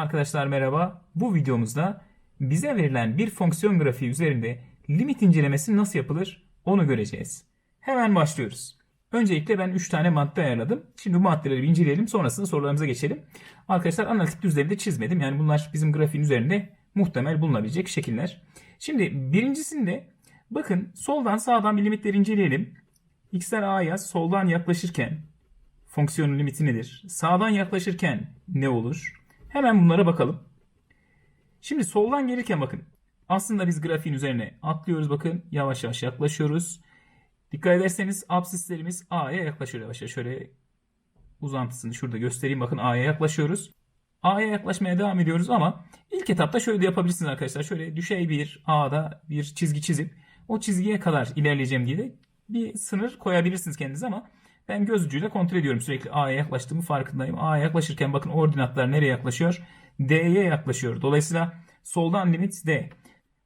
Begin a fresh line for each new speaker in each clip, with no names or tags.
Arkadaşlar merhaba. Bu videomuzda bize verilen bir fonksiyon grafiği üzerinde limit incelemesi nasıl yapılır onu göreceğiz. Hemen başlıyoruz. Öncelikle ben 3 tane madde ayarladım. Şimdi bu maddeleri bir inceleyelim sonrasında sorularımıza geçelim. Arkadaşlar analitik düzlemde çizmedim. Yani bunlar bizim grafiğin üzerinde muhtemel bulunabilecek şekiller. Şimdi birincisinde bakın soldan sağdan bir limitleri inceleyelim. X'ler A'ya soldan yaklaşırken fonksiyonun limiti nedir? Sağdan yaklaşırken ne olur? Hemen bunlara bakalım. Şimdi soldan gelirken bakın. Aslında biz grafiğin üzerine atlıyoruz bakın. Yavaş yavaş yaklaşıyoruz. Dikkat ederseniz absislerimiz A'ya yaklaşıyor yavaş yavaş. Şöyle uzantısını şurada göstereyim. Bakın A'ya yaklaşıyoruz. A'ya yaklaşmaya devam ediyoruz ama ilk etapta şöyle de yapabilirsiniz arkadaşlar. Şöyle düşey bir A'da bir çizgi çizip o çizgiye kadar ilerleyeceğim diye de bir sınır koyabilirsiniz kendinize ama ben göz ucuyla kontrol ediyorum. Sürekli A'ya yaklaştığımı farkındayım. A'ya yaklaşırken bakın ordinatlar nereye yaklaşıyor? D'ye yaklaşıyor. Dolayısıyla soldan limit D.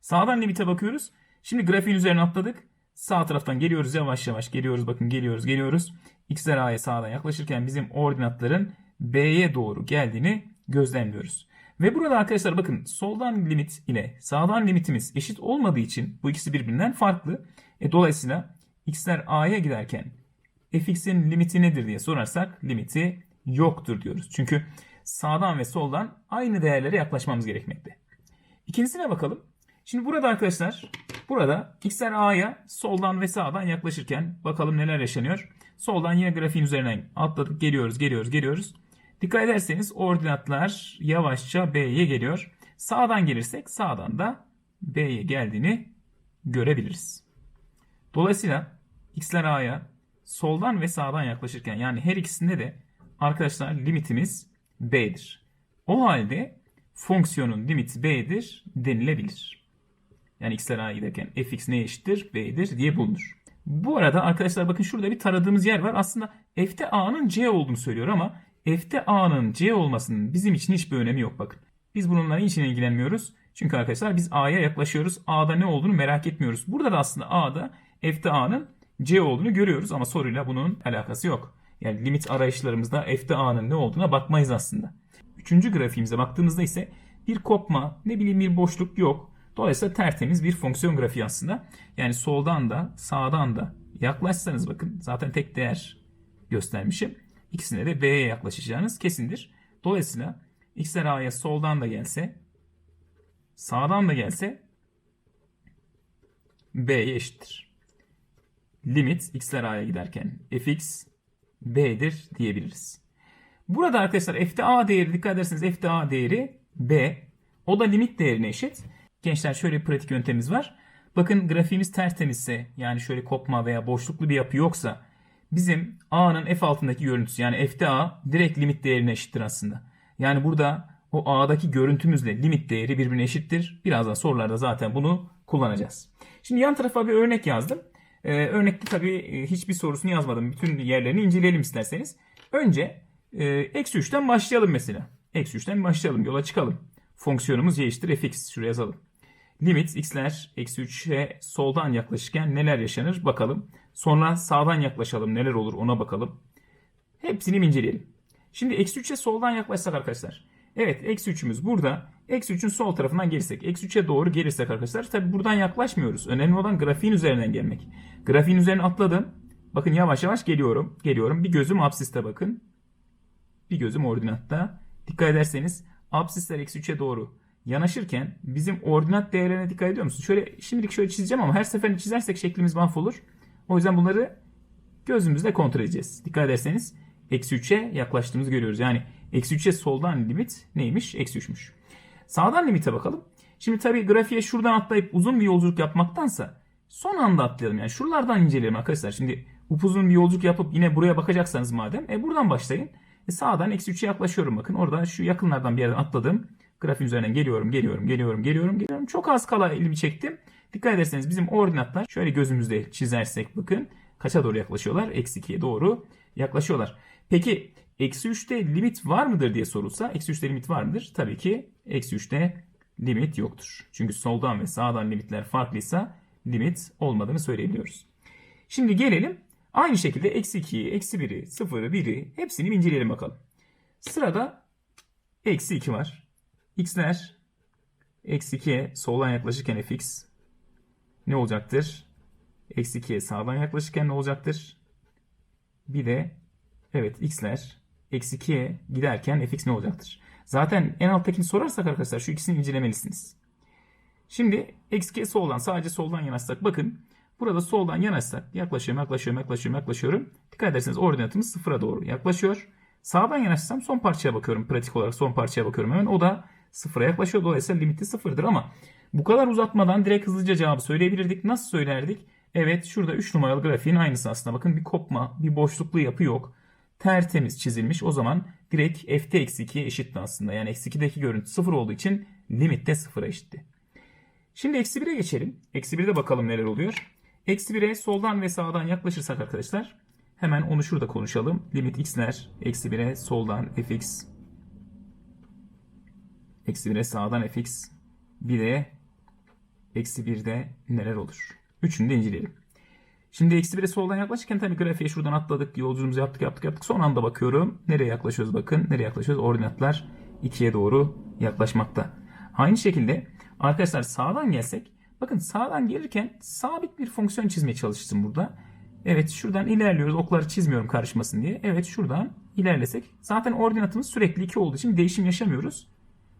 Sağdan limite bakıyoruz. Şimdi grafiğin üzerine atladık. Sağ taraftan geliyoruz yavaş yavaş geliyoruz. Bakın geliyoruz geliyoruz. X'ler A'ya sağdan yaklaşırken bizim ordinatların B'ye doğru geldiğini gözlemliyoruz. Ve burada arkadaşlar bakın soldan limit ile sağdan limitimiz eşit olmadığı için bu ikisi birbirinden farklı. E, dolayısıyla x'ler a'ya giderken fx'in limiti nedir diye sorarsak limiti yoktur diyoruz. Çünkü sağdan ve soldan aynı değerlere yaklaşmamız gerekmekte. İkincisine bakalım. Şimdi burada arkadaşlar burada x'ler a'ya soldan ve sağdan yaklaşırken bakalım neler yaşanıyor. Soldan yine grafiğin üzerinden atladık geliyoruz geliyoruz geliyoruz. Dikkat ederseniz ordinatlar yavaşça B'ye geliyor. Sağdan gelirsek sağdan da B'ye geldiğini görebiliriz. Dolayısıyla x'ler a'ya soldan ve sağdan yaklaşırken yani her ikisinde de arkadaşlar limitimiz b'dir. O halde fonksiyonun limiti b'dir denilebilir. Yani x'ler a'ya giderken fx neye eşittir? b'dir diye bulunur. Bu arada arkadaşlar bakın şurada bir taradığımız yer var. Aslında f'te a'nın c olduğunu söylüyor ama f'te a'nın c olmasının bizim için hiçbir önemi yok bakın. Biz bununla niçin ilgilenmiyoruz? Çünkü arkadaşlar biz a'ya yaklaşıyoruz. A'da ne olduğunu merak etmiyoruz. Burada da aslında a'da f'te a'nın c olduğunu görüyoruz ama soruyla bunun alakası yok. Yani limit arayışlarımızda f'te a'nın ne olduğuna bakmayız aslında. Üçüncü grafiğimize baktığımızda ise bir kopma, ne bileyim bir boşluk yok. Dolayısıyla tertemiz bir fonksiyon grafiği aslında. Yani soldan da sağdan da yaklaşsanız bakın zaten tek değer göstermişim. İkisine de B'ye yaklaşacağınız kesindir. Dolayısıyla x'ler A'ya soldan da gelse sağdan da gelse B'ye eşittir. Limit x'ler A'ya giderken fx B'dir diyebiliriz. Burada arkadaşlar f'te A değeri dikkat ederseniz f'te A değeri B. O da limit değerine eşit. Gençler şöyle bir pratik yöntemimiz var. Bakın grafiğimiz tertemizse yani şöyle kopma veya boşluklu bir yapı yoksa bizim A'nın F altındaki görüntüsü yani F'te A direkt limit değerine eşittir aslında. Yani burada o A'daki görüntümüzle limit değeri birbirine eşittir. Birazdan sorularda zaten bunu kullanacağız. Şimdi yan tarafa bir örnek yazdım. Ee, örnekte tabii e, hiçbir sorusunu yazmadım. Bütün yerlerini inceleyelim isterseniz. Önce e, eksi 3'ten başlayalım mesela. Eksi 3'ten başlayalım. Yola çıkalım. Fonksiyonumuz y eşittir fx. Şuraya yazalım. Limit x'ler eksi 3'e soldan yaklaşırken neler yaşanır bakalım. Sonra sağdan yaklaşalım neler olur ona bakalım. Hepsini inceleyelim. Şimdi eksi 3'e soldan yaklaşsak arkadaşlar. Evet eksi 3'ümüz burada. Eksi 3'ün sol tarafından gelirsek. Eksi 3'e doğru gelirsek arkadaşlar. Tabi buradan yaklaşmıyoruz. Önemli olan grafiğin üzerinden gelmek. Grafiğin üzerine atladım. Bakın yavaş yavaş geliyorum. Geliyorum. Bir gözüm absiste bakın. Bir gözüm ordinatta. Dikkat ederseniz absisler eksi 3'e doğru yanaşırken bizim ordinat değerlerine dikkat ediyor musunuz? Şöyle şimdilik şöyle çizeceğim ama her seferinde çizersek şeklimiz mahvolur. O yüzden bunları gözümüzle kontrol edeceğiz. Dikkat ederseniz eksi 3'e yaklaştığımızı görüyoruz. Yani eksi 3'e soldan limit neymiş? Eksi 3'müş. Sağdan limite bakalım. Şimdi tabii grafiğe şuradan atlayıp uzun bir yolculuk yapmaktansa son anda atlayalım. Yani şuralardan inceleyelim arkadaşlar. Şimdi upuzun bir yolculuk yapıp yine buraya bakacaksanız madem e buradan başlayın. E sağdan eksi 3'e yaklaşıyorum bakın. Orada şu yakınlardan bir yerden atladım. Grafiğin üzerinden geliyorum, geliyorum, geliyorum, geliyorum, geliyorum. Çok az kala elimi çektim. Dikkat ederseniz bizim ordinatlar şöyle gözümüzde çizersek bakın kaça doğru yaklaşıyorlar? Eksi 2'ye doğru yaklaşıyorlar. Peki eksi 3'te limit var mıdır diye sorulsa eksi 3'te limit var mıdır? Tabii ki eksi 3'te limit yoktur. Çünkü soldan ve sağdan limitler farklıysa limit olmadığını söyleyebiliyoruz. Şimdi gelelim aynı şekilde eksi 2'yi, eksi 1'i, 0'ı, 1'i hepsini inceleyelim bakalım. Sırada eksi 2 var. x'ler eksi 2'ye soldan yaklaşırken fx ne olacaktır? Eksi 2'ye sağdan yaklaşırken ne olacaktır? Bir de evet x'ler eksi 2'ye giderken fx ne olacaktır? Zaten en alttakini sorarsak arkadaşlar şu ikisini incelemelisiniz. Şimdi eksi 2'ye soldan sadece soldan yanaşsak bakın burada soldan yanaşsak yaklaşıyorum yaklaşıyorum yaklaşıyorum yaklaşıyorum. Dikkat ederseniz ordinatımız sıfıra doğru yaklaşıyor. Sağdan yanaşsam son parçaya bakıyorum pratik olarak son parçaya bakıyorum hemen o da sıfıra yaklaşıyor. Dolayısıyla limiti sıfırdır ama bu kadar uzatmadan direkt hızlıca cevabı söyleyebilirdik. Nasıl söylerdik? Evet şurada 3 numaralı grafiğin aynısı aslında. Bakın bir kopma, bir boşluklu yapı yok. Tertemiz çizilmiş. O zaman direkt f'te eksi 2'ye eşitti aslında. Yani eksi 2'deki görüntü sıfır olduğu için limit de sıfıra eşitti. Şimdi eksi 1'e geçelim. Eksi 1'de bakalım neler oluyor. Eksi 1'e soldan ve sağdan yaklaşırsak arkadaşlar hemen onu şurada konuşalım. Limit x'ler eksi 1'e soldan fx eksi 1'e sağdan fx bir de eksi 1'de neler olur? Üçünü de inceleyelim. Şimdi eksi 1'e soldan yaklaşırken tabii grafiğe şuradan atladık. Yolculuğumuzu yaptık yaptık yaptık. Son anda bakıyorum. Nereye yaklaşıyoruz bakın. Nereye yaklaşıyoruz? Ordinatlar 2'ye doğru yaklaşmakta. Aynı şekilde arkadaşlar sağdan gelsek. Bakın sağdan gelirken sabit bir fonksiyon çizmeye çalıştım burada. Evet şuradan ilerliyoruz. Okları çizmiyorum karışmasın diye. Evet şuradan ilerlesek. Zaten ordinatımız sürekli 2 olduğu için değişim yaşamıyoruz.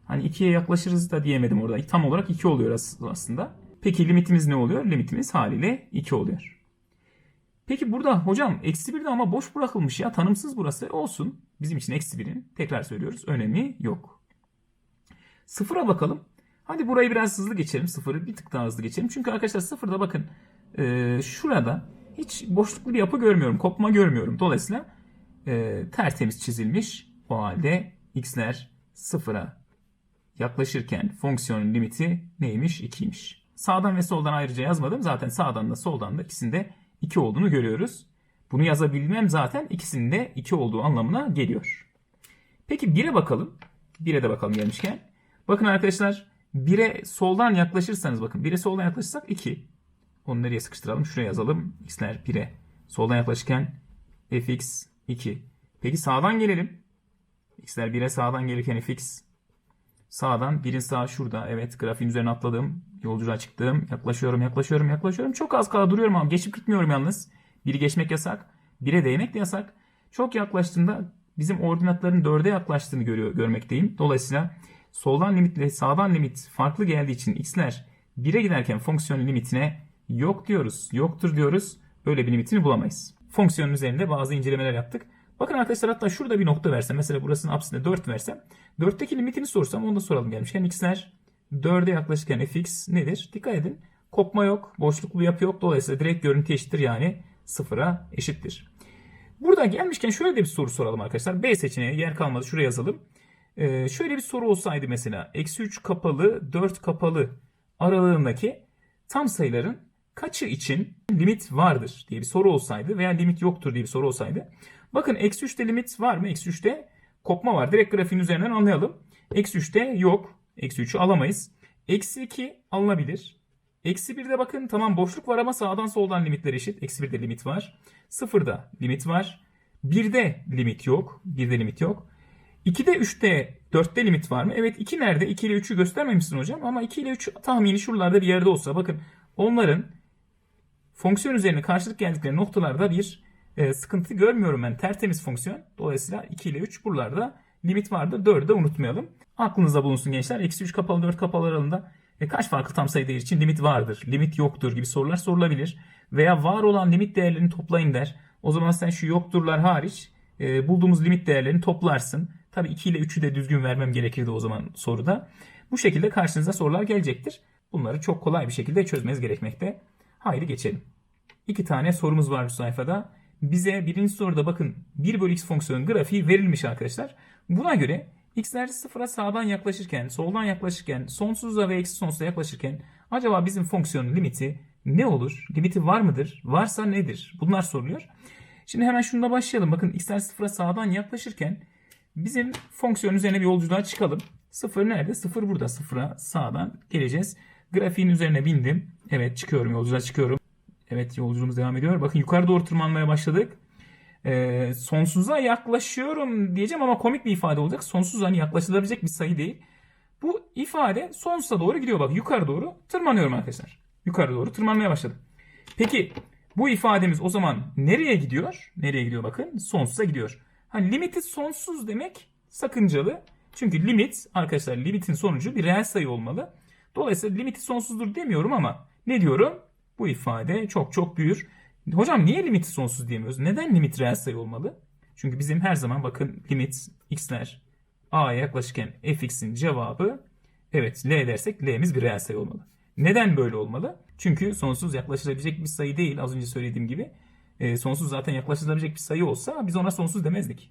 Hani 2'ye yaklaşırız da diyemedim orada. Tam olarak 2 oluyor aslında. Peki limitimiz ne oluyor? Limitimiz haliyle 2 oluyor. Peki burada hocam eksi 1'de ama boş bırakılmış ya tanımsız burası olsun. Bizim için eksi 1'in tekrar söylüyoruz önemi yok. Sıfıra bakalım. Hadi burayı biraz hızlı geçelim. Sıfırı bir tık daha hızlı geçelim. Çünkü arkadaşlar sıfırda bakın e, şurada hiç boşluklu bir yapı görmüyorum. Kopma görmüyorum. Dolayısıyla e, tertemiz çizilmiş. O halde x'ler sıfıra yaklaşırken fonksiyonun limiti neymiş? 2'ymiş. Sağdan ve soldan ayrıca yazmadım. Zaten sağdan da soldan da ikisinde 2 olduğunu görüyoruz. Bunu yazabilmem zaten ikisinin de 2 olduğu anlamına geliyor. Peki 1'e bakalım. 1'e de bakalım gelmişken. Bakın arkadaşlar 1'e soldan yaklaşırsanız bakın 1'e soldan yaklaşırsak 2. Onu nereye sıkıştıralım? Şuraya yazalım. x'ler 1'e. Soldan yaklaşırken fx 2. Peki sağdan gelelim. x'ler 1'e sağdan gelirken fx Sağdan birin sağ şurada. Evet grafiğin üzerine atladım. Yolculuğa çıktım. Yaklaşıyorum yaklaşıyorum yaklaşıyorum. Çok az kala duruyorum ama geçip gitmiyorum yalnız. Biri geçmek yasak. Bire değmek de yasak. Çok yaklaştığında bizim ordinatların dörde yaklaştığını görüyor, görmekteyim. Dolayısıyla soldan limitle sağdan limit farklı geldiği için x'ler 1'e giderken fonksiyonun limitine yok diyoruz. Yoktur diyoruz. Böyle bir limitini bulamayız. Fonksiyonun üzerinde bazı incelemeler yaptık. Bakın arkadaşlar hatta şurada bir nokta versem. Mesela burasının apsisinde 4 versem. 4'teki limitini sorsam onu da soralım gelmişken. x'ler 4'e yaklaşırken fx nedir? Dikkat edin. Kopma yok. Boşluklu yapı yok. Dolayısıyla direkt görüntü eşittir. Yani sıfıra eşittir. Burada gelmişken şöyle de bir soru soralım arkadaşlar. B seçeneği yer kalmadı. Şuraya yazalım. Ee, şöyle bir soru olsaydı mesela. Eksi 3 kapalı 4 kapalı aralığındaki tam sayıların kaçı için limit vardır diye bir soru olsaydı veya limit yoktur diye bir soru olsaydı. Bakın eksi 3'te limit var mı? Eksi 3'te kopma var. Direkt grafiğin üzerinden anlayalım. Eksi 3'te yok. Eksi 3'ü alamayız. Eksi 2 alınabilir. Eksi 1'de bakın tamam boşluk var ama sağdan soldan limitler eşit. Eksi 1'de limit var. 0'da limit var. 1'de limit yok. 1'de limit yok. 2'de 3'te 4'te limit var mı? Evet 2 nerede? 2 ile 3'ü göstermemişsin hocam ama 2 ile 3 tahmini şuralarda bir yerde olsa bakın onların fonksiyon üzerine karşılık geldikleri noktalarda bir e, sıkıntı görmüyorum ben. Tertemiz fonksiyon. Dolayısıyla 2 ile 3 buralarda limit vardır. 4'ü de unutmayalım. Aklınızda bulunsun gençler. Eksi 3 kapalı 4 kapalı aralığında e, kaç farklı tam sayı değeri için limit vardır, limit yoktur gibi sorular sorulabilir. Veya var olan limit değerlerini toplayın der. O zaman sen şu yokturlar hariç e, bulduğumuz limit değerlerini toplarsın. Tabii 2 ile 3'ü de düzgün vermem gerekirdi o zaman soruda. Bu şekilde karşınıza sorular gelecektir. Bunları çok kolay bir şekilde çözmeniz gerekmekte. Haydi geçelim. İki tane sorumuz var bu sayfada bize birinci soruda bakın 1 bölü x fonksiyonun grafiği verilmiş arkadaşlar. Buna göre x'ler sıfıra sağdan yaklaşırken, soldan yaklaşırken, sonsuza ve eksi sonsuza yaklaşırken acaba bizim fonksiyonun limiti ne olur? Limiti var mıdır? Varsa nedir? Bunlar soruluyor. Şimdi hemen şununla başlayalım. Bakın x'ler sıfıra sağdan yaklaşırken bizim fonksiyon üzerine bir yolculuğa çıkalım. Sıfır nerede? Sıfır burada. Sıfıra sağdan geleceğiz. Grafiğin üzerine bindim. Evet çıkıyorum yolculuğa çıkıyorum. Evet yolculuğumuz devam ediyor. Bakın yukarı doğru tırmanmaya başladık. Ee, sonsuza yaklaşıyorum diyeceğim ama komik bir ifade olacak. Sonsuz hani yaklaşılabilecek bir sayı değil. Bu ifade sonsuza doğru gidiyor. Bak yukarı doğru tırmanıyorum arkadaşlar. Yukarı doğru tırmanmaya başladım. Peki bu ifademiz o zaman nereye gidiyor? Nereye gidiyor bakın? Sonsuza gidiyor. Ha, limiti sonsuz demek sakıncalı. Çünkü limit arkadaşlar limitin sonucu bir reel sayı olmalı. Dolayısıyla limiti sonsuzdur demiyorum ama ne diyorum? Bu ifade çok çok büyür. Hocam niye limiti sonsuz diyemiyoruz? Neden limit reel sayı olmalı? Çünkü bizim her zaman bakın limit x'ler a'ya yaklaşırken fx'in cevabı evet l dersek l'miz bir reel sayı olmalı. Neden böyle olmalı? Çünkü sonsuz yaklaşılabilecek bir sayı değil az önce söylediğim gibi. E, sonsuz zaten yaklaşılabilecek bir sayı olsa biz ona sonsuz demezdik.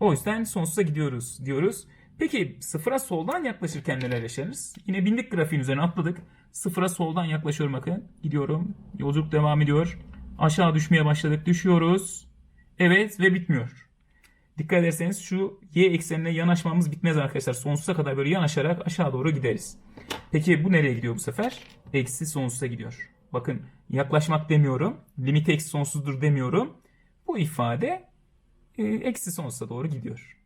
O yüzden sonsuza gidiyoruz diyoruz. Peki sıfıra soldan yaklaşırken neler yaşarız? Yine bindik grafiğin üzerine atladık. Sıfıra soldan yaklaşıyorum bakın. Gidiyorum. Yolculuk devam ediyor. Aşağı düşmeye başladık. Düşüyoruz. Evet ve bitmiyor. Dikkat ederseniz şu y eksenine yanaşmamız bitmez arkadaşlar. Sonsuza kadar böyle yanaşarak aşağı doğru gideriz. Peki bu nereye gidiyor bu sefer? Eksi sonsuza gidiyor. Bakın yaklaşmak demiyorum. Limit eksi sonsuzdur demiyorum. Bu ifade e, eksi sonsuza doğru gidiyor.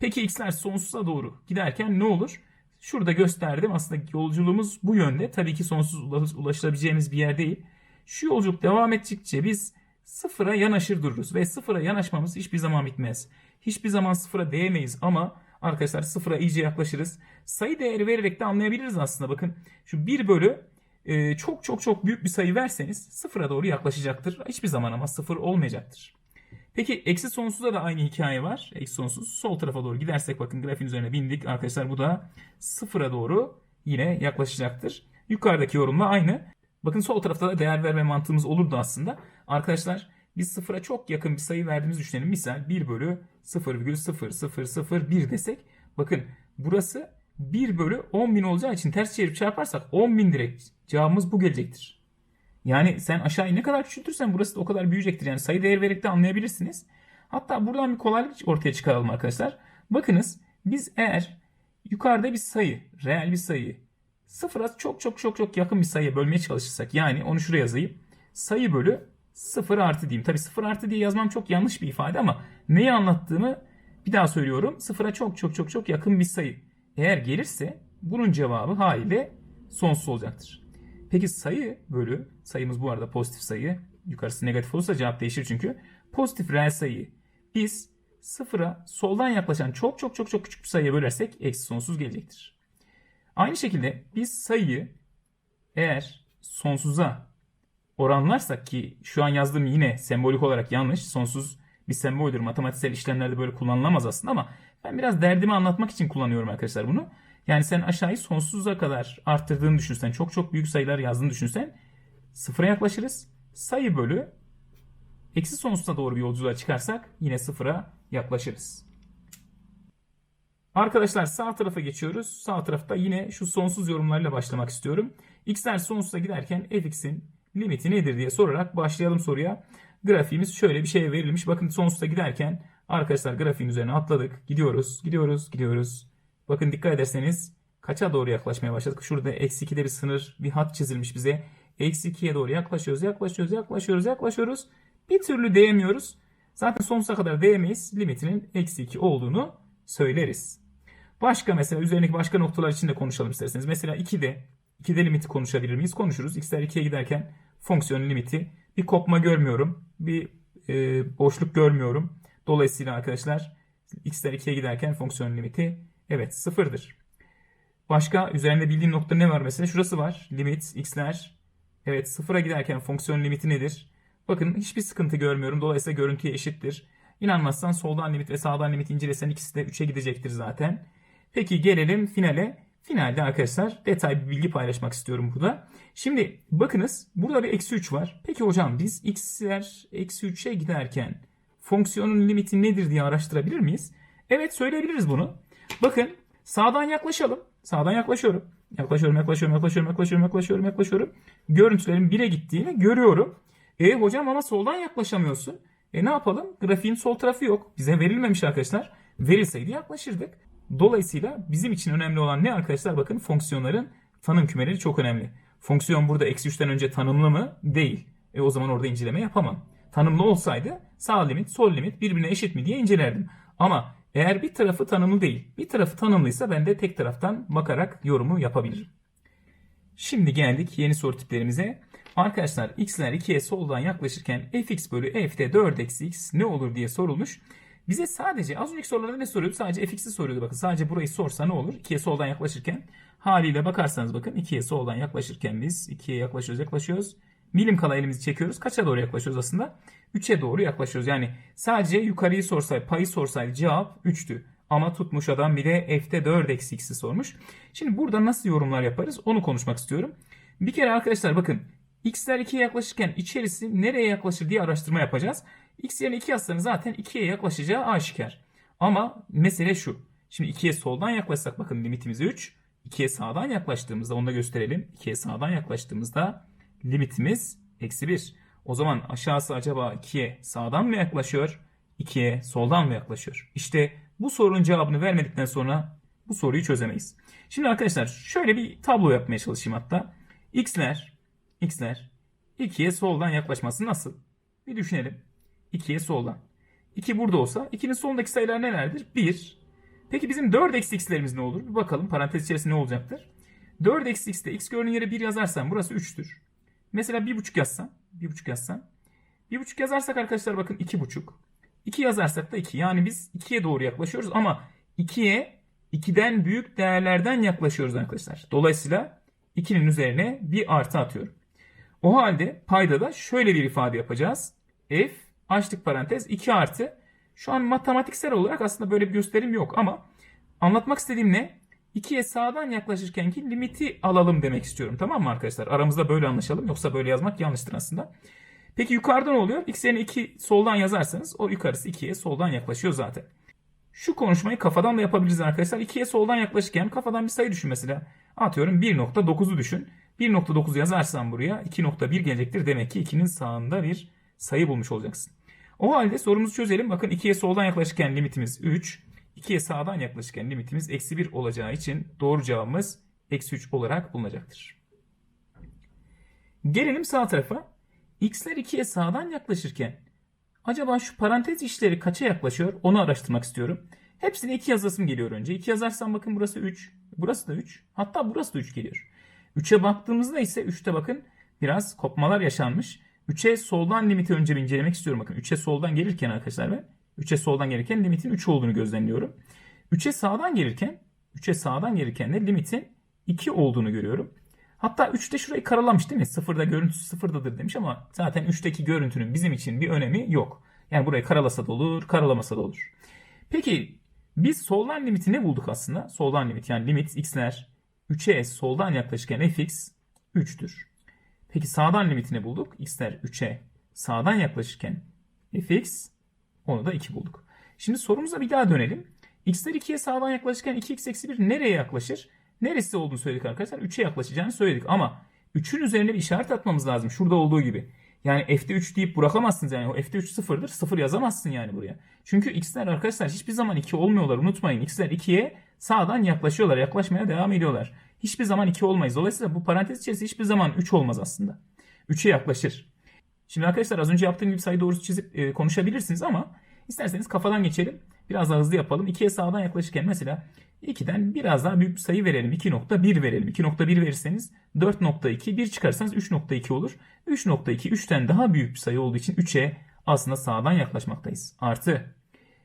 Peki x'ler sonsuza doğru giderken ne olur? Şurada gösterdim aslında yolculuğumuz bu yönde. Tabii ki sonsuz ulaş- ulaşılabileceğimiz bir yer değil. Şu yolculuk devam ettikçe biz sıfıra yanaşır dururuz. Ve sıfıra yanaşmamız hiçbir zaman bitmez. Hiçbir zaman sıfıra değemeyiz ama arkadaşlar sıfıra iyice yaklaşırız. Sayı değeri vererek de anlayabiliriz aslında. Bakın şu 1 bölü e, çok çok çok büyük bir sayı verseniz sıfıra doğru yaklaşacaktır. Hiçbir zaman ama sıfır olmayacaktır. Peki eksi sonsuza da aynı hikaye var. Eksi sonsuz sol tarafa doğru gidersek bakın grafiğin üzerine bindik. Arkadaşlar bu da sıfıra doğru yine yaklaşacaktır. Yukarıdaki yorumla aynı. Bakın sol tarafta da değer verme mantığımız olurdu aslında. Arkadaşlar biz sıfıra çok yakın bir sayı verdiğimizi düşünelim. Misal 1 bölü 0,0001 desek. Bakın burası 1 bölü 10.000 olacağı için ters çevirip çarparsak 10.000 direkt cevabımız bu gelecektir. Yani sen aşağıyı ne kadar küçültürsen burası da o kadar büyüyecektir. Yani sayı değer vererek de anlayabilirsiniz. Hatta buradan bir kolaylık ortaya çıkaralım arkadaşlar. Bakınız biz eğer yukarıda bir sayı, reel bir sayı sıfıra çok çok çok çok yakın bir sayıya bölmeye çalışırsak yani onu şuraya yazayım. Sayı bölü 0 artı diyeyim. Tabi 0 artı diye yazmam çok yanlış bir ifade ama neyi anlattığımı bir daha söylüyorum. Sıfıra çok çok çok çok yakın bir sayı. Eğer gelirse bunun cevabı haliyle sonsuz olacaktır. Peki sayı bölü, sayımız bu arada pozitif sayı. Yukarısı negatif olursa cevap değişir çünkü. Pozitif reel sayıyı biz sıfıra soldan yaklaşan çok çok çok çok küçük bir sayıya bölersek eksi sonsuz gelecektir. Aynı şekilde biz sayıyı eğer sonsuza oranlarsak ki şu an yazdığım yine sembolik olarak yanlış. Sonsuz bir semboldür. Matematiksel işlemlerde böyle kullanılamaz aslında ama ben biraz derdimi anlatmak için kullanıyorum arkadaşlar bunu. Yani sen aşağıyı sonsuza kadar arttırdığını düşünsen, çok çok büyük sayılar yazdığını düşünsen sıfıra yaklaşırız. Sayı bölü eksi sonsuza doğru bir yolculuğa çıkarsak yine sıfıra yaklaşırız. Arkadaşlar sağ tarafa geçiyoruz. Sağ tarafta yine şu sonsuz yorumlarla başlamak istiyorum. X'ler sonsuza giderken fx'in limiti nedir diye sorarak başlayalım soruya. Grafiğimiz şöyle bir şey verilmiş. Bakın sonsuza giderken arkadaşlar grafiğin üzerine atladık. Gidiyoruz, gidiyoruz, gidiyoruz. Bakın dikkat ederseniz kaça doğru yaklaşmaya başladık. Şurada eksi 2'de bir sınır, bir hat çizilmiş bize. Eksi 2'ye doğru yaklaşıyoruz, yaklaşıyoruz, yaklaşıyoruz, yaklaşıyoruz. Bir türlü değemiyoruz. Zaten sonsuza kadar değemeyiz. Limitinin eksi 2 olduğunu söyleriz. Başka mesela üzerindeki başka noktalar için de konuşalım isterseniz. Mesela 2'de 2'de limiti konuşabilir miyiz? Konuşuruz. X'ler 2'ye giderken fonksiyonun limiti bir kopma görmüyorum. Bir e, boşluk görmüyorum. Dolayısıyla arkadaşlar x'ler 2'ye giderken fonksiyonun limiti evet sıfırdır. Başka üzerinde bildiğim nokta ne var mesela? Şurası var. Limit x'ler evet sıfıra giderken fonksiyon limiti nedir? Bakın hiçbir sıkıntı görmüyorum. Dolayısıyla görüntüye eşittir. İnanmazsan soldan limit ve sağdan limit incelesen ikisi de 3'e gidecektir zaten. Peki gelelim finale. Finalde arkadaşlar detay bir bilgi paylaşmak istiyorum burada. Şimdi bakınız burada bir eksi 3 var. Peki hocam biz x'ler eksi 3'e giderken fonksiyonun limiti nedir diye araştırabilir miyiz? Evet söyleyebiliriz bunu. Bakın sağdan yaklaşalım. Sağdan yaklaşıyorum. Yaklaşıyorum, yaklaşıyorum, yaklaşıyorum, yaklaşıyorum, yaklaşıyorum, yaklaşıyorum. Görüntülerin 1'e gittiğini görüyorum. E hocam ama soldan yaklaşamıyorsun. E ne yapalım? Grafiğin sol tarafı yok. Bize verilmemiş arkadaşlar. Verilseydi yaklaşırdık. Dolayısıyla bizim için önemli olan ne arkadaşlar? Bakın fonksiyonların tanım kümeleri çok önemli. Fonksiyon burada eksi 3'ten önce tanımlı mı? Değil. E o zaman orada inceleme yapamam. Tanımlı olsaydı sağ limit, sol limit birbirine eşit mi diye incelerdim. Ama Eğer bir tarafı tanımlı değil, bir tarafı tanımlıysa ben de tek taraftan bakarak yorumu yapabilirim. Şimdi geldik yeni soru tiplerimize. Arkadaşlar x'ler 2'ye soldan yaklaşırken fx bölü f'de 4 eksi x ne olur diye sorulmuş. Bize sadece az önceki sorularda ne soruyordu? Sadece fx'i soruyordu. Bakın sadece burayı sorsa ne olur? 2'ye soldan yaklaşırken haliyle bakarsanız bakın 2'ye soldan yaklaşırken biz 2'ye yaklaşıyoruz yaklaşıyoruz. Milim kala elimizi çekiyoruz. Kaça doğru yaklaşıyoruz aslında? 3'e doğru yaklaşıyoruz. Yani sadece yukarıyı sorsaydı, payı sorsaydı cevap 3'tü. Ama tutmuş adam bile f'te 4 eksi x'i sormuş. Şimdi burada nasıl yorumlar yaparız onu konuşmak istiyorum. Bir kere arkadaşlar bakın x'ler 2'ye yaklaşırken içerisi nereye yaklaşır diye araştırma yapacağız. x yerine 2 yazsanız zaten 2'ye yaklaşacağı aşikar. Ama mesele şu. Şimdi 2'ye soldan yaklaşsak bakın limitimiz 3. 2'ye sağdan yaklaştığımızda onu da gösterelim. 2'ye sağdan yaklaştığımızda limitimiz eksi 1. O zaman aşağısı acaba 2'ye sağdan mı yaklaşıyor? 2'ye soldan mı yaklaşıyor? İşte bu sorunun cevabını vermedikten sonra bu soruyu çözemeyiz. Şimdi arkadaşlar şöyle bir tablo yapmaya çalışayım hatta. X'ler, X'ler 2'ye soldan yaklaşması nasıl? Bir düşünelim. 2'ye soldan. 2 burada olsa 2'nin solundaki sayılar nelerdir? 1. Peki bizim 4 eksi x'lerimiz ne olur? Bir bakalım parantez içerisinde ne olacaktır? 4 eksi x'te x gördüğün yere 1 yazarsam burası 3'tür. Mesela 1,5 yazsam. 1,5 yazsam. 1,5 yazarsak arkadaşlar bakın 2,5. 2 yazarsak da 2. Yani biz 2'ye doğru yaklaşıyoruz ama 2'ye 2'den büyük değerlerden yaklaşıyoruz arkadaşlar. Dolayısıyla 2'nin üzerine bir artı atıyorum. O halde payda da şöyle bir ifade yapacağız. F açtık parantez 2 artı. Şu an matematiksel olarak aslında böyle bir gösterim yok ama anlatmak istediğim ne? 2'ye sağdan yaklaşırkenki limiti alalım demek istiyorum. Tamam mı arkadaşlar? Aramızda böyle anlaşalım. Yoksa böyle yazmak yanlıştır aslında. Peki yukarıda ne oluyor? X yerine 2 soldan yazarsanız o yukarısı 2'ye soldan yaklaşıyor zaten. Şu konuşmayı kafadan da yapabiliriz arkadaşlar. 2'ye soldan yaklaşırken kafadan bir sayı düşün mesela. Atıyorum 1.9'u düşün. 1.9 yazarsan buraya 2.1 gelecektir. Demek ki 2'nin sağında bir sayı bulmuş olacaksın. O halde sorumuzu çözelim. Bakın 2'ye soldan yaklaşırken limitimiz 3. 2'ye sağdan yaklaşırken limitimiz eksi 1 olacağı için doğru cevabımız eksi 3 olarak bulunacaktır. Gelelim sağ tarafa. X'ler 2'ye sağdan yaklaşırken acaba şu parantez işleri kaça yaklaşıyor onu araştırmak istiyorum. Hepsine 2 yazasım geliyor önce. 2 yazarsam bakın burası 3. Burası da 3. Hatta burası da 3 geliyor. 3'e baktığımızda ise 3'te bakın biraz kopmalar yaşanmış. 3'e soldan limiti önce bir incelemek istiyorum. Bakın 3'e soldan gelirken arkadaşlar ben 3'e soldan gelirken limitin 3 olduğunu gözlemliyorum. 3'e sağdan gelirken 3'e sağdan gelirken de limitin 2 olduğunu görüyorum. Hatta 3'te şurayı karalamış değil mi? Sıfırda görüntüsü sıfırdadır demiş ama zaten 3'teki görüntünün bizim için bir önemi yok. Yani burayı karalasa da olur, karalamasa da olur. Peki biz soldan limiti ne bulduk aslında? Soldan limit yani limit x'ler 3'e soldan yaklaşırken fx 3'tür. Peki sağdan limitini bulduk. x'ler 3'e sağdan yaklaşırken fx onu da 2 bulduk. Şimdi sorumuza bir daha dönelim. x'ler 2'ye sağdan yaklaşırken 2x eksi 1 nereye yaklaşır? Neresi olduğunu söyledik arkadaşlar. 3'e yaklaşacağını söyledik ama 3'ün üzerine bir işaret atmamız lazım. Şurada olduğu gibi. Yani f'de 3 deyip bırakamazsınız yani. O f'de 3 sıfırdır. Sıfır yazamazsın yani buraya. Çünkü x'ler arkadaşlar hiçbir zaman 2 olmuyorlar. Unutmayın. x'ler 2'ye sağdan yaklaşıyorlar. Yaklaşmaya devam ediyorlar. Hiçbir zaman 2 olmayız. Dolayısıyla bu parantez içerisinde hiçbir zaman 3 olmaz aslında. 3'e yaklaşır. Şimdi arkadaşlar az önce yaptığım gibi sayı doğrusu çizip e, konuşabilirsiniz ama isterseniz kafadan geçelim. Biraz daha hızlı yapalım. 2'ye sağdan yaklaşırken mesela 2'den biraz daha büyük bir sayı verelim. 2.1 verelim. 2.1 verirseniz 4.2 1 çıkarsanız 3.2 olur. 3.2 3'ten daha büyük bir sayı olduğu için 3'e aslında sağdan yaklaşmaktayız. Artı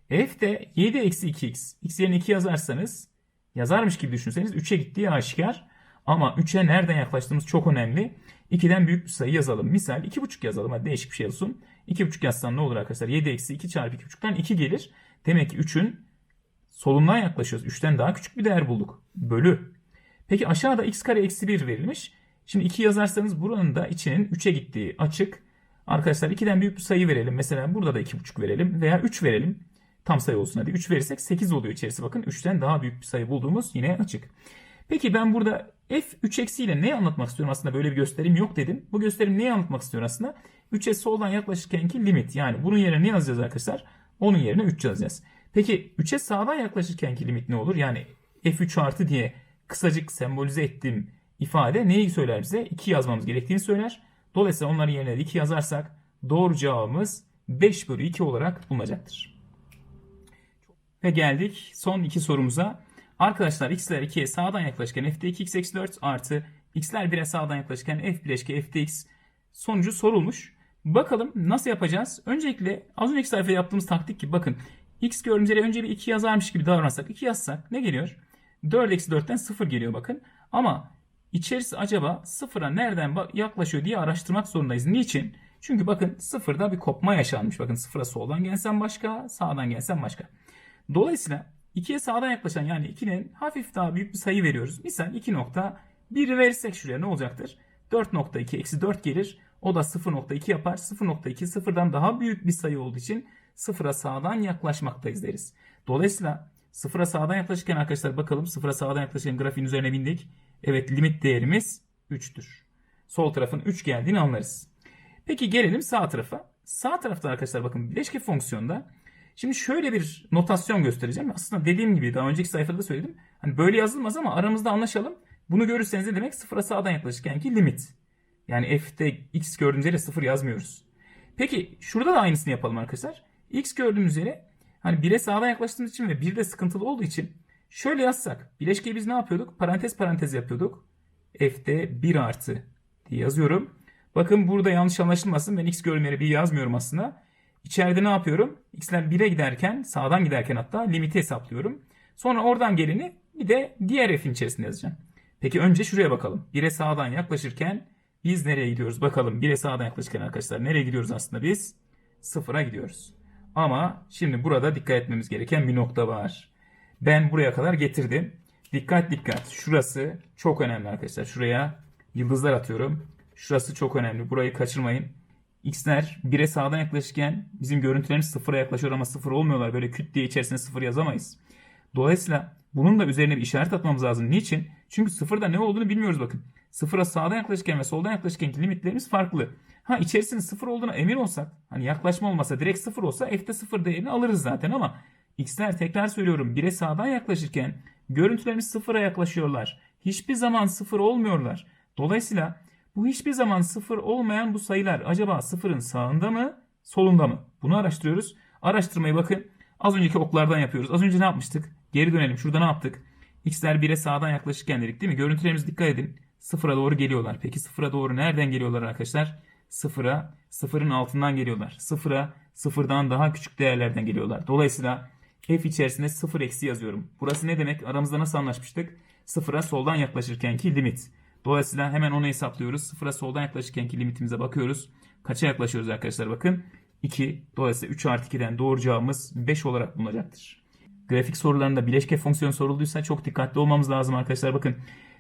f de 7 eksi 2x. x yerine 2 yazarsanız yazarmış gibi düşünseniz 3'e gittiği aşikar. Ama 3'e nereden yaklaştığımız çok önemli. 2'den büyük bir sayı yazalım. Misal 2.5 yazalım. Hadi değişik bir şey olsun. 2.5 yazsam ne olur arkadaşlar? 7 eksi 2 çarpı 2.5'tan 2 gelir. Demek ki 3'ün solundan yaklaşıyoruz. 3'ten daha küçük bir değer bulduk. Bölü. Peki aşağıda x kare eksi 1 verilmiş. Şimdi 2 yazarsanız buranın da içinin 3'e gittiği açık. Arkadaşlar 2'den büyük bir sayı verelim. Mesela burada da 2.5 verelim veya 3 verelim. Tam sayı olsun hadi. 3 verirsek 8 oluyor içerisi. Bakın 3'ten daha büyük bir sayı bulduğumuz yine açık. Peki ben burada f 3 eksiyle ne anlatmak istiyorum aslında böyle bir gösterim yok dedim. Bu gösterim neyi anlatmak istiyor aslında? 3'e soldan yaklaşırkenki limit. Yani bunun yerine ne yazacağız arkadaşlar? Onun yerine 3 yazacağız. Peki 3'e sağdan yaklaşırkenki limit ne olur? Yani f3 artı diye kısacık sembolize ettiğim ifade neyi söyler bize? 2 yazmamız gerektiğini söyler. Dolayısıyla onların yerine de 2 yazarsak doğru cevabımız 5 bölü 2 olarak bulunacaktır. Ve geldik son iki sorumuza. Arkadaşlar x'ler 2'ye sağdan yaklaşırken f'de 2x eksi 4 artı x'ler 1'e sağdan yaklaşırken f bileşke f'de x sonucu sorulmuş. Bakalım nasıl yapacağız? Öncelikle az önceki sayfada yaptığımız taktik gibi bakın. x gördüğümüz önce bir 2 yazarmış gibi davransak 2 yazsak ne geliyor? 4 eksi 4'ten 0 geliyor bakın. Ama içerisi acaba sıfıra nereden yaklaşıyor diye araştırmak zorundayız. Niçin? Çünkü bakın sıfırda bir kopma yaşanmış. Bakın sıfıra soldan gelsen başka, sağdan gelsen başka. Dolayısıyla 2'ye sağdan yaklaşan yani 2'nin hafif daha büyük bir sayı veriyoruz. Misal 2.1 verirsek şuraya ne olacaktır? 4.2 eksi 4 gelir. O da 0.2 yapar. 0.2 sıfırdan daha büyük bir sayı olduğu için sıfıra sağdan yaklaşmaktayız deriz. Dolayısıyla sıfıra sağdan yaklaşırken arkadaşlar bakalım sıfıra sağdan yaklaşırken grafiğin üzerine bindik. Evet limit değerimiz 3'tür. Sol tarafın 3 geldiğini anlarız. Peki gelelim sağ tarafa. Sağ tarafta arkadaşlar bakın bileşke fonksiyonda Şimdi şöyle bir notasyon göstereceğim. Aslında dediğim gibi daha önceki sayfada da söyledim. Hani böyle yazılmaz ama aramızda anlaşalım. Bunu görürseniz ne demek? Sıfıra sağdan yaklaşırken ki limit. Yani f'te x gördüğümüz yere sıfır yazmıyoruz. Peki şurada da aynısını yapalım arkadaşlar. x gördüğümüz yere hani 1'e sağdan yaklaştığımız için ve 1 de sıkıntılı olduğu için şöyle yazsak. Bileşkeyi biz ne yapıyorduk? Parantez parantez yapıyorduk. f'te 1 artı diye yazıyorum. Bakın burada yanlış anlaşılmasın. Ben x gördüğüm yere 1 yazmıyorum aslında. İçeride ne yapıyorum? X'ler 1'e giderken sağdan giderken hatta limiti hesaplıyorum. Sonra oradan geleni bir de diğer f'in içerisinde yazacağım. Peki önce şuraya bakalım. 1'e sağdan yaklaşırken biz nereye gidiyoruz? Bakalım 1'e sağdan yaklaşırken arkadaşlar nereye gidiyoruz aslında biz? Sıfıra gidiyoruz. Ama şimdi burada dikkat etmemiz gereken bir nokta var. Ben buraya kadar getirdim. Dikkat dikkat. Şurası çok önemli arkadaşlar. Şuraya yıldızlar atıyorum. Şurası çok önemli. Burayı kaçırmayın. X'ler 1'e sağdan yaklaşırken bizim görüntülerimiz 0'a yaklaşıyor ama 0 olmuyorlar. Böyle küt diye içerisine 0 yazamayız. Dolayısıyla bunun da üzerine bir işaret atmamız lazım. Niçin? Çünkü 0'da ne olduğunu bilmiyoruz bakın. 0'a sağdan yaklaşırken ve soldan yaklaşırken limitlerimiz farklı. Ha içerisinde 0 olduğuna emin olsak, hani yaklaşma olmasa direkt 0 olsa f'te 0 değerini alırız zaten ama x'ler tekrar söylüyorum 1'e sağdan yaklaşırken görüntülerimiz 0'a yaklaşıyorlar. Hiçbir zaman 0 olmuyorlar. Dolayısıyla bu hiçbir zaman sıfır olmayan bu sayılar acaba sıfırın sağında mı solunda mı? Bunu araştırıyoruz. Araştırmayı bakın az önceki oklardan yapıyoruz. Az önce ne yapmıştık? Geri dönelim. Şurada ne yaptık? X'ler 1'e sağdan yaklaşırken dedik değil mi? Görüntülerimiz dikkat edin. Sıfıra doğru geliyorlar. Peki sıfıra doğru nereden geliyorlar arkadaşlar? Sıfıra, sıfırın altından geliyorlar. Sıfıra, sıfırdan daha küçük değerlerden geliyorlar. Dolayısıyla f içerisinde sıfır eksi yazıyorum. Burası ne demek? Aramızda nasıl anlaşmıştık? Sıfıra soldan yaklaşırkenki limit. Dolayısıyla hemen onu hesaplıyoruz. Sıfıra soldan yaklaşırkenki limitimize bakıyoruz. Kaça yaklaşıyoruz arkadaşlar bakın. 2. Dolayısıyla 3 artı 2'den doğru cevabımız 5 olarak bulunacaktır. Grafik sorularında bileşke fonksiyon sorulduysa çok dikkatli olmamız lazım arkadaşlar. Bakın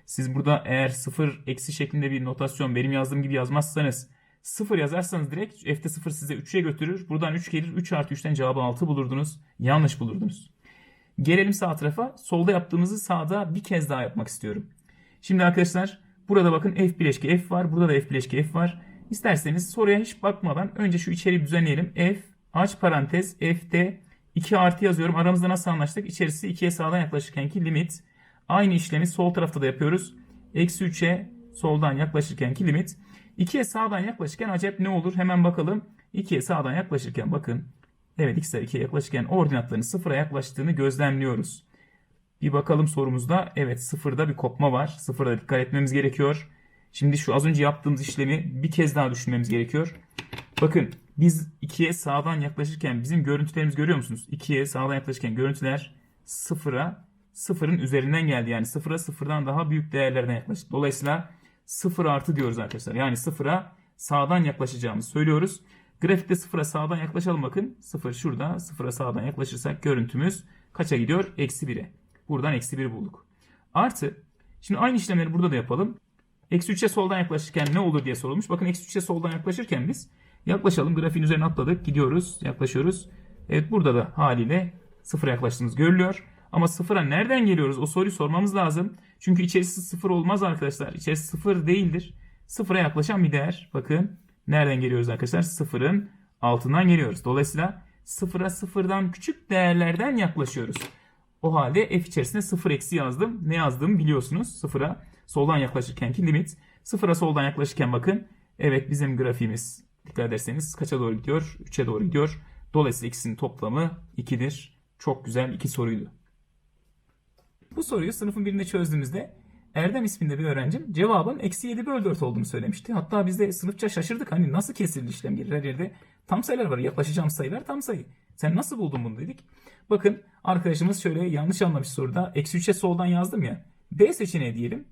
siz burada eğer 0 eksi şeklinde bir notasyon benim yazdığım gibi yazmazsanız 0 yazarsanız direkt f'te 0 size 3'e götürür. Buradan 3 gelir. 3 artı 3'ten cevabı 6 bulurdunuz. Yanlış bulurdunuz. Gelelim sağ tarafa. Solda yaptığımızı sağda bir kez daha yapmak istiyorum. Şimdi arkadaşlar Burada bakın f bileşki f var. Burada da f bileşki f var. İsterseniz soruya hiç bakmadan önce şu içeriği düzenleyelim. f aç parantez f'de 2 artı yazıyorum. Aramızda nasıl anlaştık? İçerisi 2'ye sağdan yaklaşırkenki limit. Aynı işlemi sol tarafta da yapıyoruz. Eksi 3'e soldan yaklaşırkenki limit. 2'ye sağdan yaklaşırken acep ne olur? Hemen bakalım. 2'ye sağdan yaklaşırken bakın. Evet x'ler 2'ye yaklaşırken ordinatların sıfıra yaklaştığını gözlemliyoruz. Bir bakalım sorumuzda. Evet sıfırda bir kopma var. Sıfırda dikkat etmemiz gerekiyor. Şimdi şu az önce yaptığımız işlemi bir kez daha düşünmemiz gerekiyor. Bakın biz 2'ye sağdan yaklaşırken bizim görüntülerimiz görüyor musunuz? 2'ye sağdan yaklaşırken görüntüler sıfıra sıfırın üzerinden geldi. Yani sıfıra sıfırdan daha büyük değerlerden yaklaştık. Dolayısıyla sıfır artı diyoruz arkadaşlar. Yani sıfıra sağdan yaklaşacağımızı söylüyoruz. Grafikte sıfıra sağdan yaklaşalım bakın. Sıfır şurada. Sıfıra sağdan yaklaşırsak görüntümüz kaça gidiyor? Eksi 1'e. Buradan eksi 1 bulduk. Artı şimdi aynı işlemleri burada da yapalım. Eksi 3'e soldan yaklaşırken ne olur diye sorulmuş. Bakın eksi 3'e soldan yaklaşırken biz yaklaşalım. Grafiğin üzerine atladık. Gidiyoruz. Yaklaşıyoruz. Evet burada da haliyle sıfıra yaklaştığımız görülüyor. Ama sıfıra nereden geliyoruz? O soruyu sormamız lazım. Çünkü içerisi sıfır olmaz arkadaşlar. İçerisi sıfır değildir. Sıfıra yaklaşan bir değer. Bakın nereden geliyoruz arkadaşlar? Sıfırın altından geliyoruz. Dolayısıyla sıfıra sıfırdan küçük değerlerden yaklaşıyoruz. O halde f içerisinde 0 eksi yazdım. Ne yazdığımı biliyorsunuz. 0'a soldan yaklaşırkenki limit. 0'a soldan yaklaşırken bakın. Evet bizim grafiğimiz dikkat ederseniz kaça doğru gidiyor? 3'e doğru gidiyor. Dolayısıyla ikisinin toplamı 2'dir. Çok güzel iki soruydu. Bu soruyu sınıfın birinde çözdüğümüzde Erdem isminde bir öğrencim cevabın eksi 7 bölü 4 olduğunu söylemişti. Hatta biz de sınıfça şaşırdık. Hani nasıl kesirli işlem gelir her yerde tam sayılar var. Yaklaşacağım sayılar tam sayı. Sen nasıl buldun bunu dedik. Bakın arkadaşımız şöyle yanlış anlamış soruda. Eksi 3'e soldan yazdım ya. B seçeneği diyelim.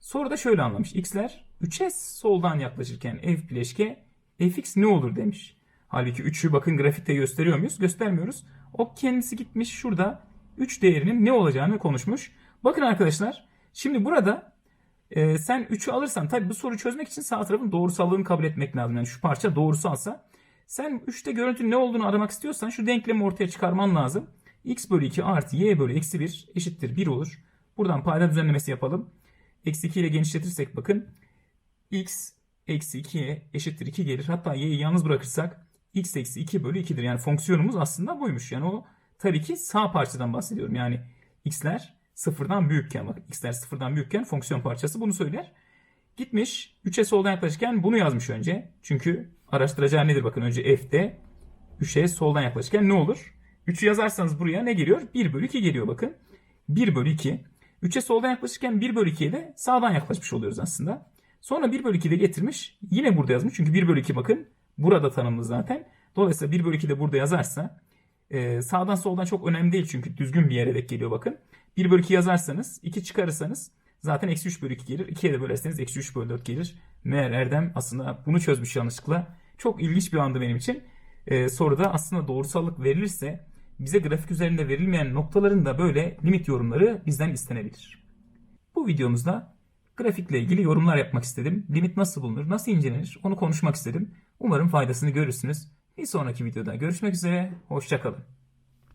Soruda şöyle anlamış. X'ler 3'e soldan yaklaşırken f bileşke fx ne olur demiş. Halbuki 3'ü bakın grafikte gösteriyor muyuz? Göstermiyoruz. O kendisi gitmiş şurada 3 değerinin ne olacağını konuşmuş. Bakın arkadaşlar şimdi burada e, sen 3'ü alırsan tabi bu soruyu çözmek için sağ tarafın doğrusallığını kabul etmek lazım. Yani şu parça doğrusalsa sen 3'te görüntünün ne olduğunu aramak istiyorsan şu denklemi ortaya çıkarman lazım. x bölü 2 artı y bölü eksi 1 eşittir 1 olur. Buradan payda düzenlemesi yapalım. Eksi 2 ile genişletirsek bakın x eksi 2'ye eşittir 2 gelir. Hatta y'yi yalnız bırakırsak x eksi 2 bölü 2'dir. Yani fonksiyonumuz aslında buymuş. Yani o tabii ki sağ parçadan bahsediyorum. Yani x'ler sıfırdan büyükken bak x'ler sıfırdan büyükken fonksiyon parçası bunu söyler. Gitmiş 3'e soldan yaklaşırken bunu yazmış önce. Çünkü araştıracağı nedir bakın önce f'de 3'e soldan yaklaşırken ne olur? 3'ü yazarsanız buraya ne geliyor? 1 bölü 2 geliyor bakın. 1 bölü 2. 3'e soldan yaklaşırken 1 bölü 2'ye de sağdan yaklaşmış oluyoruz aslında. Sonra 1 bölü 2 de getirmiş. Yine burada yazmış. Çünkü 1 bölü 2 bakın burada tanımlı zaten. Dolayısıyla 1 bölü 2 de burada yazarsa e, sağdan soldan çok önemli değil çünkü düzgün bir yere denk geliyor bakın. 1 bölü 2 yazarsanız 2 çıkarırsanız zaten eksi 3 bölü 2 gelir. 2'ye de bölerseniz eksi 3 bölü 4 gelir. Meğer Erdem aslında bunu çözmüş yanlışlıkla. Çok ilginç bir andı benim için. E, soruda aslında doğrusallık verilirse bize grafik üzerinde verilmeyen noktaların da böyle limit yorumları bizden istenebilir. Bu videomuzda grafikle ilgili yorumlar yapmak istedim. Limit nasıl bulunur, nasıl incelenir onu konuşmak istedim. Umarım faydasını görürsünüz. Bir sonraki videoda görüşmek üzere, hoşçakalın.